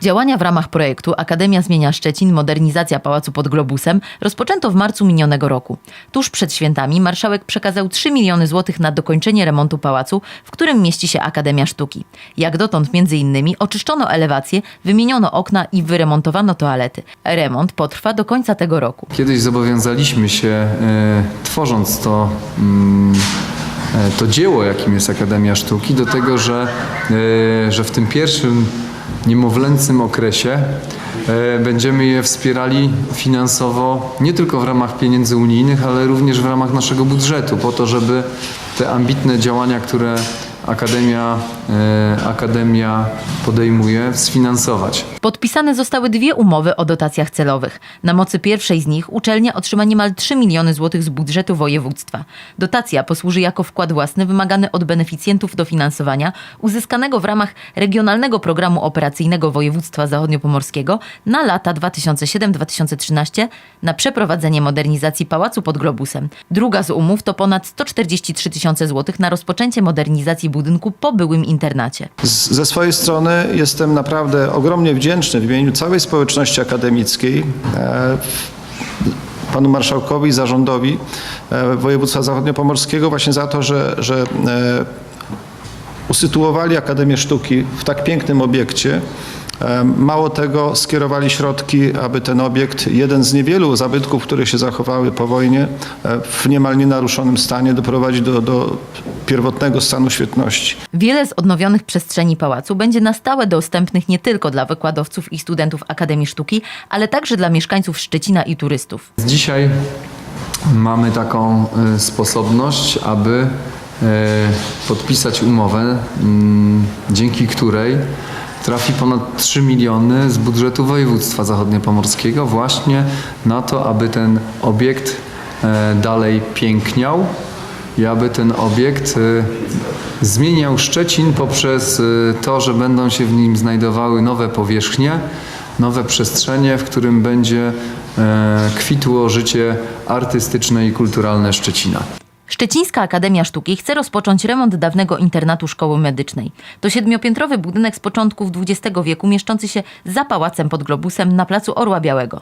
Działania w ramach projektu Akademia Zmienia Szczecin Modernizacja Pałacu pod Globusem rozpoczęto w marcu minionego roku. Tuż przed świętami marszałek przekazał 3 miliony złotych na dokończenie remontu pałacu, w którym mieści się Akademia Sztuki. Jak dotąd między innymi oczyszczono elewacje, wymieniono okna i wyremontowano toalety. Remont potrwa do końca tego roku. Kiedyś zobowiązaliśmy się, e, tworząc to, mm, e, to dzieło, jakim jest Akademia Sztuki, do tego, że, e, że w tym pierwszym niemowlęcym okresie e, będziemy je wspierali finansowo nie tylko w ramach pieniędzy unijnych, ale również w ramach naszego budżetu, po to, żeby te ambitne działania, które Akademia, e, Akademia podejmuje, sfinansować. Podpisane zostały dwie umowy o dotacjach celowych. Na mocy pierwszej z nich uczelnia otrzyma niemal 3 miliony złotych z budżetu województwa. Dotacja posłuży jako wkład własny wymagany od beneficjentów dofinansowania uzyskanego w ramach Regionalnego Programu Operacyjnego Województwa Zachodniopomorskiego na lata 2007-2013 na przeprowadzenie modernizacji Pałacu pod Globusem. Druga z umów to ponad 143 tysiące złotych na rozpoczęcie modernizacji budynku po byłym internacie. Z, ze swojej strony jestem naprawdę ogromnie wdzięczny w imieniu całej społeczności akademickiej e, panu marszałkowi i zarządowi e, województwa zachodniopomorskiego właśnie za to, że, że e, usytuowali Akademię Sztuki w tak pięknym obiekcie. Mało tego, skierowali środki, aby ten obiekt, jeden z niewielu zabytków, które się zachowały po wojnie, w niemal nienaruszonym stanie doprowadzić do, do pierwotnego stanu świetności. Wiele z odnowionych przestrzeni pałacu będzie na stałe dostępnych nie tylko dla wykładowców i studentów Akademii Sztuki, ale także dla mieszkańców Szczecina i turystów. Dzisiaj mamy taką e, sposobność, aby e, podpisać umowę, dzięki której trafi ponad 3 miliony z budżetu województwa zachodniopomorskiego właśnie na to, aby ten obiekt e, dalej piękniał i aby ten obiekt e, zmieniał Szczecin poprzez e, to, że będą się w nim znajdowały nowe powierzchnie, nowe przestrzenie, w którym będzie e, kwitło życie artystyczne i kulturalne Szczecina. Szczecińska Akademia Sztuki chce rozpocząć remont dawnego internatu szkoły medycznej. To siedmiopiętrowy budynek z początków XX wieku mieszczący się za pałacem pod Globusem na placu Orła Białego.